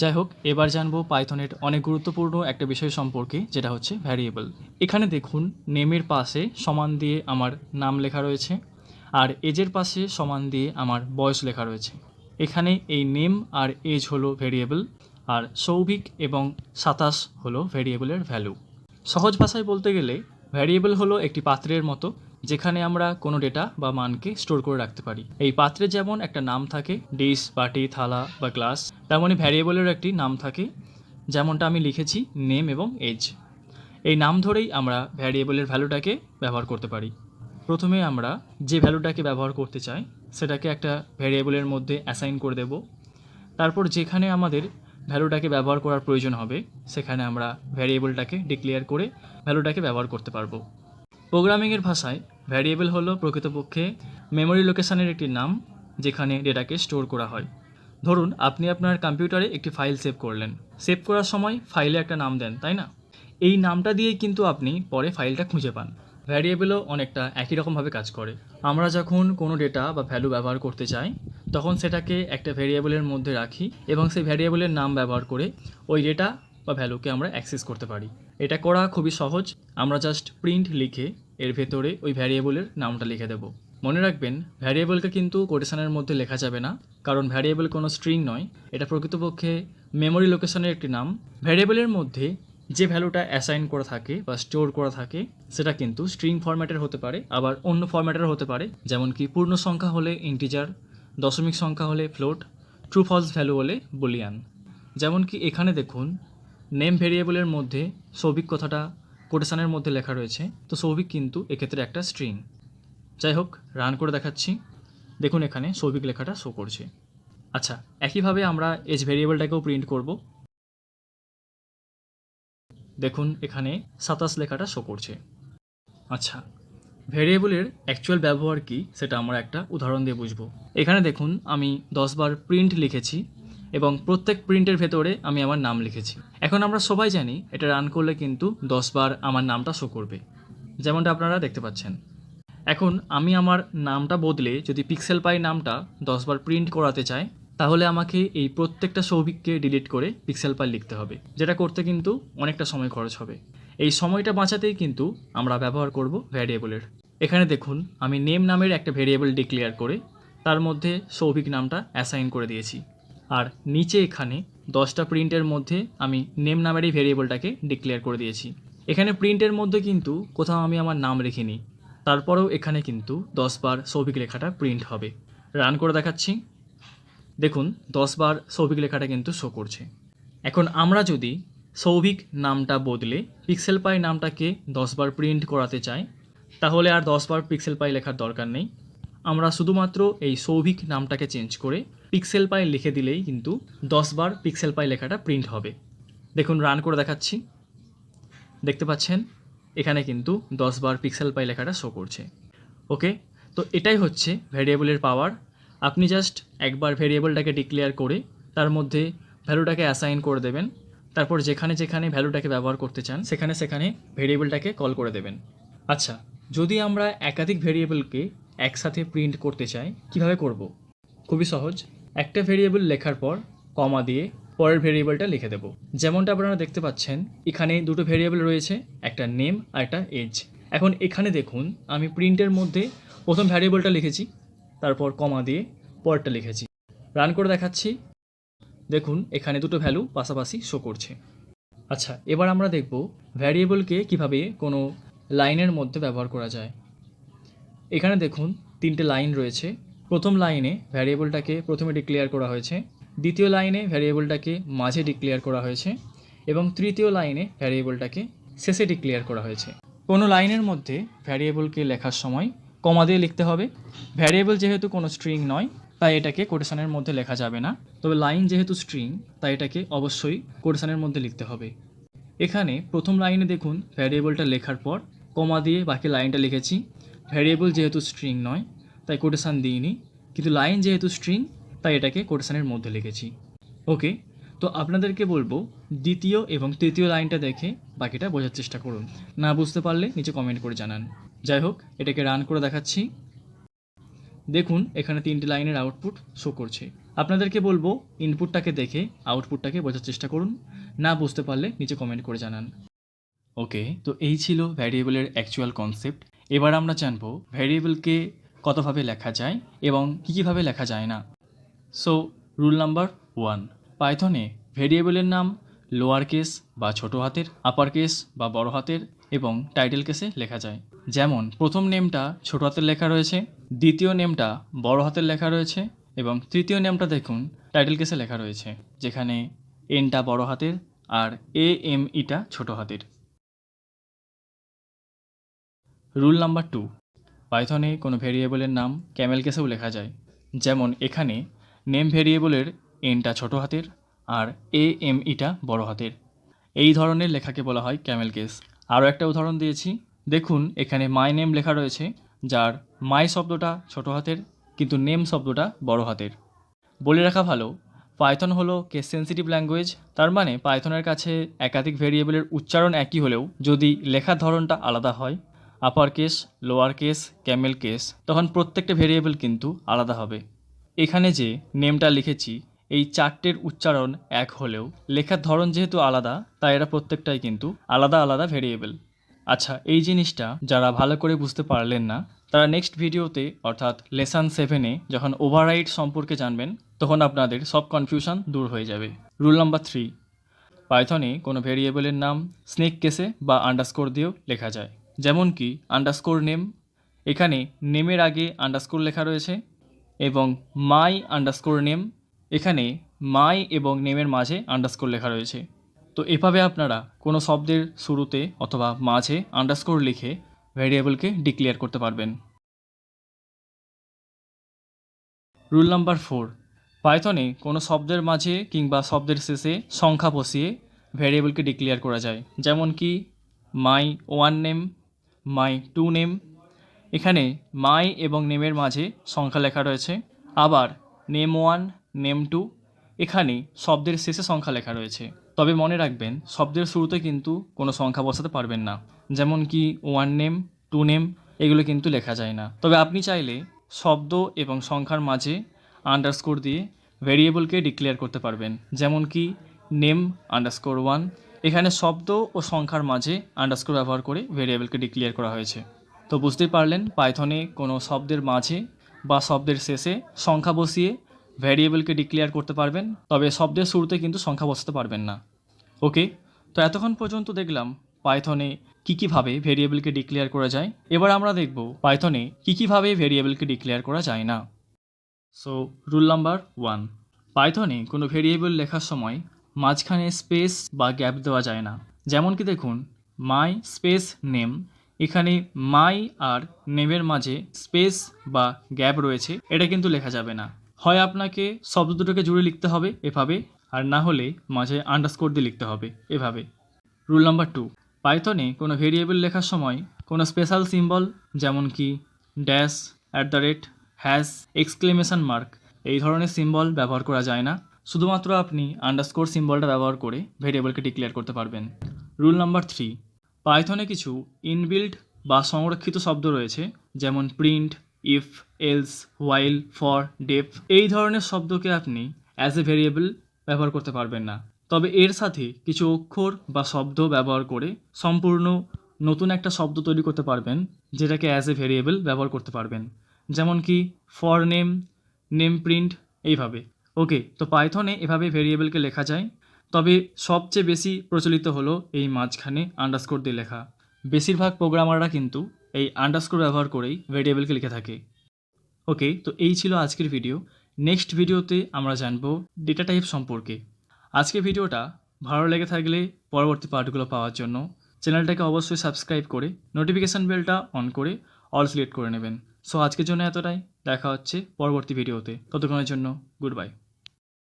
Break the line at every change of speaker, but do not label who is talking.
যাই হোক এবার জানব পাইথনের অনেক গুরুত্বপূর্ণ একটা বিষয় সম্পর্কে, যেটা হচ্ছে ভ্যারিয়েবল। এখানে দেখুন নেমের পাশে সমান দিয়ে আমার নাম লেখা রয়েছে আর এজের পাশে সমান দিয়ে আমার বয়স লেখা রয়েছে। এখানে এই নেম আর এজ হলো ভেরিয়েবল আর সৌভিক এবং সাতাশ হলো ভেরিয়েবলের ভ্যালু সহজ ভাষায় বলতে গেলে, ভ্যারিয়েবল হলো একটি পাত্রের মতো যেখানে আমরা কোনো ডেটা বা মানকে স্টোর করে রাখতে পারি। এই পাত্রে যেমন একটা নাম থাকে ডিশ বাটি, থালা বা গ্লাস তেমনই ভ্যারিয়েবলের একটি নাম থাকে, যেমনটা আমি লিখেছি নেম এবং এজ এই নাম ধরেই আমরা ভ্যারিয়েবলের ভ্যালুটাকে ব্যবহার করতে পারি। প্রথমে আমরা যে ভ্যালুটাকে ব্যবহার করতে চাই, সেটাকে একটা ভ্যারিয়েবলের মধ্যে অ্যাসাইন করে দেব। তারপর যেখানে আমাদের ভ্যালুটাকে ব্যবহার করার প্রয়োজন হবে, সেখানে আমরা ভ্যারিয়েবলটাকে ডিক্লেয়ার করে ভ্যালুটাকে ব্যবহার করতে পারব। প্রোগ্রামিংয়ের ভাষায় ভ্যারিয়েবল হলো প্রকৃতপক্ষে মেমোরি লোকেশানের একটি নাম, যেখানে ডেটাকে স্টোর করা হয়। ধরুন, আপনি আপনার কম্পিউটারে একটি ফাইল সেভ করলেন। সেভ করার সময় ফাইলে একটা নাম দেন, তাই না? এই নামটা দিয়েই কিন্তু আপনি পরে ফাইলটা খুঁজে পান। ভ্যারিয়েবলও অনেকটা একই রকমভাবে কাজ করে। আমরা যখন কোনো ডেটা বা ভ্যালু ব্যবহার করতে চাই, তখন সেটাকে একটা ভ্যারিয়েবলের মধ্যে রাখি এবং সেই ভ্যারিয়েবলের নাম ব্যবহার করে ওই ডেটা বা ভ্যালুকে আমরা অ্যাক্সেস করতে পারি। এটা করা খুবই সহজ। আমরা জাস্ট প্রিন্ট লিখে এর ভেতরে ওই ভ্যারিয়েবলের নামটা লিখে দেব। মনে রাখবেন, ভ্যারিয়েবলকে কিন্তু কোটেশনের মধ্যে লেখা যাবে না, কারণ ভ্যারিয়েবল কোনো স্ট্রিং নয়, এটা প্রকৃতপক্ষে মেমরি লোকেশনের একটি নাম। ভ্যারিয়েবলের মধ্যে যে ভ্যালুটা অ্যাসাইন করা থাকে বা স্টোর করা থাকে, সেটা কিন্তু স্ট্রিং ফরম্যাটের হতে পারে, আবার অন্য ফরম্যাটের হতে পারে, যেমন কি পূর্ণ সংখ্যা হলে ইন্টিজার, দশমিক সংখ্যা হলে ফ্লোট, ট্রু ফলস ভ্যালু হলে বলিয়ান। যেমন কি এখানে দেখুন, নেম ভেরিয়েবলের মধ্যে সৌভিক কথাটা কোটেশনের মধ্যে লেখা রয়েছে, তো সৌভিক কিন্তু এক্ষেত্রে একটা স্ট্রিং যাই হোক রান করে দেখাচ্ছি। দেখুন এখানে সৌভিক লেখাটা শো করছে। আচ্ছা একইভাবে আমরা এজ ভেরিয়েবলটাকেও প্রিন্ট করব। দেখুন, এখানে সাতাশ লেখাটা শো করছে। আচ্ছা ভেরিয়েবলের অ্যাকচুয়াল ব্যবহার কী, সেটা আমরা একটা উদাহরণ দিয়ে বুঝব। এখানে দেখুন, আমি দশবার প্রিন্ট লিখেছি। এবং প্রত্যেক প্রিন্টের ভেতরে আমি আমার নাম লিখেছি। এখন আমরা সবাই জানি এটা রান করলে কিন্তু দশবার আমার নামটা শো করবে। যেমনটা আপনারা দেখতে পাচ্ছেন। এখন আমি আমার নামটা বদলে যদি পিক্সেল পাই নামটা দশবার প্রিন্ট করাতে চাই, তাহলে আমাকে এই প্রত্যেকটা সৌভিককে ডিলিট করে পিক্সেল পাই লিখতে হবে, যেটা করতে কিন্তু অনেকটা সময় খরচ হবে। এই সময়টা বাঁচাতেই কিন্তু আমরা ব্যবহার করব ভ্যারিয়েবলের এখানে দেখুন, আমি নেম নামের একটা ভেরিয়েবল ডিক্লেয়ার করে তার মধ্যে সৌভিক নামটা অ্যাসাইন করে দিয়েছি। আর নিচে এখানে দশটা প্রিন্টের মধ্যে আমি নেম নামের এই ভেরিয়েবলটাকে ডিক্লেয়ার করে দিয়েছি। এখানে প্রিন্টের মধ্যে কিন্তু কোথাও আমি আমার নাম লিখিনি তারপরেও এখানে কিন্তু দশবার সৌভিক লেখাটা প্রিন্ট হবে। রান করে দেখাচ্ছি। দেখুন দশবার সৌভিক লেখাটা কিন্তু শো করছে। এখন আমরা যদি সৌভিক নামটা বদলে পিক্সেল পাই নামটাকে দশবার প্রিন্ট করাতে চাই, তাহলে আর দশবার পিক্সেল পাই লেখার দরকার নেই। আমরা শুধুমাত্র এই সৌভিক নামটাকে চেঞ্জ করে পিক্সেল পাই লিখে দিলেই কিন্তু দশবার পিক্সেল পাই লেখাটা প্রিন্ট হবে। দেখুন রান করে দেখাচ্ছি। দেখতে পাচ্ছেন, এখানে কিন্তু দশবার পিক্সেল পাই লেখাটা শো করছে। ওকে তো এটাই হচ্ছে ভ্যারিয়েবলের পাওয়ার আপনি জাস্ট একবার ভেরিয়েবলটাকে ডিক্লেয়ার করে তার মধ্যে ভ্যালুটাকে অ্যাসাইন করে দেবেন। তারপর যেখানে যেখানে ভ্যালুটাকে ব্যবহার করতে চান, সেখানে সেখানে ভেরিয়েবলটাকে কল করে দেবেন। আচ্ছা যদি আমরা একাধিক ভেরিয়েবলকে একসাথে প্রিন্ট করতে চাই, কীভাবে করব? খুবই সহজ। একটা ভেরিয়েবল লেখার পর কমা দিয়ে পরের ভেরিয়েবলটা লিখে দেব। যেমনটা আপনারা দেখতে পাচ্ছেন, এখানে দুটো ভেরিয়েবল রয়েছে, একটা নেম আর একটা এজ এখন এখানে দেখুন, আমি প্রিন্টের মধ্যে প্রথম ভ্যারিয়েবলটা লিখেছি, তারপর কমা দিয়ে পরেরটা লিখেছি। রান করে দেখাচ্ছি। দেখুন, এখানে দুটো ভ্যালু পাশাপাশি শো করছে। আচ্ছা এবার আমরা দেখব ভ্যারিয়েবলকে কীভাবে কোনো লাইনের মধ্যে ব্যবহার করা যায়। এখানে দেখুন, তিনটে লাইন রয়েছে। প্রথম লাইনে ভ্যারিয়েবলটাকে প্রথমে ডিক্লেয়ার করা হয়েছে, দ্বিতীয় লাইনে ভ্যারিয়েবলটাকে মাঝে ডিক্লেয়ার করা হয়েছে, এবং তৃতীয় লাইনে ভ্যারিয়েবলটাকে শেষে ডিক্লেয়ার করা হয়েছে। কোনো লাইনের মধ্যে ভ্যারিয়েবলকে লেখার সময় কমা দিয়ে লিখতে হবে। ভ্যারিয়েবল যেহেতু কোনো স্ট্রিং নয়, তাই এটাকে কোটেশনের মধ্যে লেখা যাবে না। তবে লাইন যেহেতু স্ট্রিং তাই এটাকে অবশ্যই কোটেশনের মধ্যে লিখতে হবে। এখানে প্রথম লাইনে দেখুন, ভ্যারিয়েবলটা লেখার পর কমা দিয়ে বাকি লাইনটা লিখেছি। ভ্যারিয়েবল যেহেতু স্ট্রিং নয় তাই কোটেশন দিইনি। কিন্তু লাইন যেহেতু স্ট্রিং তাই এটাকে কোটেশানের মধ্যে লিখেছি। ওকে তো আপনাদেরকে বলব, দ্বিতীয় এবং তৃতীয় লাইনটা দেখে বাকিটা বোঝার চেষ্টা করুন। না বুঝতে পারলে নিচে কমেন্ট করে জানান। যাই হোক, এটাকে রান করে দেখাচ্ছি। দেখুন, এখানে তিনটি লাইনের আউটপুট শো করছে। আপনাদেরকে বলব ইনপুটটাকে দেখে আউটপুটটাকে বোঝার চেষ্টা করুন। না বুঝতে পারলে নিচে কমেন্ট করে জানান। ওকে তো এই ছিল ভ্যারিয়েবলের অ্যাকচুয়াল কনসেপ্ট এবার আমরা জানব ভ্যারিয়েবলকে কতভাবে লেখা যায় এবং কী কীভাবে লেখা যায় না। সো রুল নাম্বার ওয়ান পাইথনে ভেরিয়েবলের নাম লোয়ার কেস বা ছোট হাতের আপার কেস বা বড় হাতের এবং টাইটেল কেসে লেখা যায়। যেমন, প্রথম নেমটা ছোট হাতের লেখা রয়েছে, দ্বিতীয় নেমটা বড় হাতের লেখা রয়েছে এবং তৃতীয় নেমটা দেখুন টাইটেল কেসে লেখা রয়েছে, যেখানে এনটা বড় হাতের আর এ এম ইটা ছোট হাতের। রুল নাম্বার টু পাইথনে কোনো ভেরিয়েবলের নাম ক্যামেল কেসেও লেখা যায়। যেমন এখানে নেম ভেরিয়েবলের এনটা ছোট হাতের আর এ এম ইটা বড় হাতের। এই ধরনের লেখাকে বলা হয় ক্যামেল কেস। আরও একটা উদাহরণ দিয়েছি। দেখুন, এখানে মাই নেম লেখা রয়েছে, যার মাই শব্দটা ছোট হাতের, কিন্তু নেম শব্দটা বড় হাতের। বলে রাখা ভালো, পাইথন হলো কেস সেন্সিটিভ ল্যাঙ্গুয়েজ তার মানে পাইথনের কাছে একাধিক ভেরিয়েবলের উচ্চারণ একই হলেও যদি লেখার ধরনটা আলাদা হয় upper case lower case camel case তখন প্রত্যেকটা ভেরিয়েবল কিন্তু আলাদা হবে। এখানে যে নেমটা লিখেছি, এই চারটের উচ্চারণ এক হলেও লেখার ধরন যেহেতু আলাদা, তাই এরা প্রত্যেকটাই কিন্তু আলাদা আলাদা ভেরিয়েবল আচ্ছা এই জিনিসটা যারা ভালো করে বুঝতে পারলেন না, তারা নেক্সট ভিডিওতে অর্থাৎ লেসান সেভেনে যখন ওভাররাইড সম্পর্কে জানবেন, তখন আপনাদের সব কনফিউশন দূর হয়ে যাবে। রুল নাম্বার থ্রি পাইথনে কোনো ভেরিয়েবলের নাম স্নেক কেসে বা আন্ডারস্কোর দিয়েও লেখা যায়। যেমন কি আন্ডারস্কোর নেম এখানে নেমের আগে আন্ডারস্কোর লেখা রয়েছে, এবং মাই আন্ডারস্কোর নেম এখানে মাই এবং নেমের মাঝে আন্ডারস্কোর লেখা রয়েছে। তো এভাবে আপনারা কোনো শব্দের শুরুতে অথবা মাঝে আন্ডারস্কোর লিখে ভেরিয়েবলকে ডিক্লেয়ার করতে পারবেন। রুল নাম্বার ফোর, পাইথনে কোনো শব্দের মাঝে কিংবা শব্দের শেষে সংখ্যা বসিয়ে ভেরিয়েবলকে ডিক্লেয়ার করা যায়। যেমন কি my one name my two name. এখানে মাই এবং নেমের মাঝে সংখ্যা লেখা রয়েছে। আবার নেম ওয়ান, নেম টু, এখানে শব্দের শেষে সংখ্যা লেখা রয়েছে। তবে মনে রাখবেন, শব্দের শুরুতে কিন্তু কোনো সংখ্যা বসাতে পারবেন না। যেমন কি ওয়ান নেম, টু নেম, এগুলো কিন্তু লেখা যায় না। তবে আপনি চাইলে শব্দ এবং সংখ্যার মাঝে আন্ডারস্কোর দিয়ে ভেরিয়েবলকে ডিক্লেয়ার করতে পারবেন। যেমন কি নেম আন্ডারস্কোর ওয়ান এখানে শব্দ ও সংখ্যার মাঝে আন্ডারস্কোর ব্যবহার করে ভেরিয়েবলকে ডিক্লেয়ার করা হয়েছে। তো বুঝতেই পারলেন, পাইথনে কোনো শব্দের মাঝে বা শব্দের শেষে সংখ্যা বসিয়ে ভ্যারিয়েবলকে ডিক্লেয়ার করতে পারবেন, তবে শব্দের শুরুতে কিন্তু সংখ্যা বসাতে পারবেন না। ওকে, তো এতক্ষণ পর্যন্ত দেখলাম পাইথনে কী কীভাবে ভেরিয়েবলকে ডিক্লেয়ার করা যায়। এবার আমরা দেখব পাইথনে কী কীভাবে ভেরিয়েবলকে ডিক্লেয়ার করা যায় না। সো রুল নাম্বার ওয়ান পাইথনে কোনো ভেরিয়েবল লেখার সময় মাঝখানে স্পেস বা গ্যাপ দেওয়া যায় না। যেমন কি দেখুন, মাই স্পেস নেম, এখানে মাই আর নেমের মাঝে স্পেস বা গ্যাপ রয়েছে, এটা কিন্তু লেখা যাবে না। হয় আপনাকে শব্দ দুটোকে জুড়ে লিখতে হবে এভাবে, আর না হলে মাঝে আন্ডারস্কোর দিয়ে লিখতে হবে এভাবে। রুল নাম্বার টু পাইথনে কোনো ভেরিয়েবল লেখার সময় কোনো স্পেশাল সিম্বল যেমন কি dash at the rate hash exclamation mark এই ধরনের সিম্বল ব্যবহার করা যায় না। শুধুমাত্র আপনি আন্ডারস্কোর সিম্বলটা ব্যবহার করে ভেরিয়েবলকে ডিক্লেয়ার করতে পারবেন। রুল নাম্বার থ্রি পাইথনে কিছু ইনবিল্ড বা সংরক্ষিত শব্দ রয়েছে, যেমন print if else while for def এই ধরনের শব্দকে আপনি অ্যাজ এ ভেরিয়েবল ব্যবহার করতে পারবেন না। তবে এর সাথে কিছু অক্ষর বা শব্দ ব্যবহার করে সম্পূর্ণ নতুন একটা শব্দ তৈরি করতে পারবেন, যেটাকে অ্যাজ এ ভেরিয়েবল ব্যবহার করতে পারবেন। যেমন কি ফর নেম নেম প্রিন্ট এইভাবে। ওকে, তো পাইথনে এভাবে ভেরিয়েবলকে লেখা যায়। তবে সবচেয়ে বেশি প্রচলিত হলো এই মাঝখানে আন্ডারস্কোর দিয়ে লেখা। বেশিরভাগ প্রোগ্রামাররা কিন্তু এই আন্ডারস্কোর ব্যবহার করেই ভেরিয়েবলকে লিখে থাকে। ওকে, তো এই ছিল আজকের ভিডিও নেক্সট ভিডিওতে আমরা জানব ডেটা টাইপ সম্পর্কে। আজকের ভিডিওটা ভালো লেগে থাকলে পরবর্তী পার্টগুলো পাওয়ার জন্য চ্যানেলটাকে অবশ্যই সাবস্ক্রাইব করে নোটিফিকেশান বেলটা অন করে অল সিলেক্ট করে নেবেন। সো আজকের জন্য এতটাই। দেখা হচ্ছে পরবর্তী ভিডিওতে ততক্ষণের জন্য গুড বাই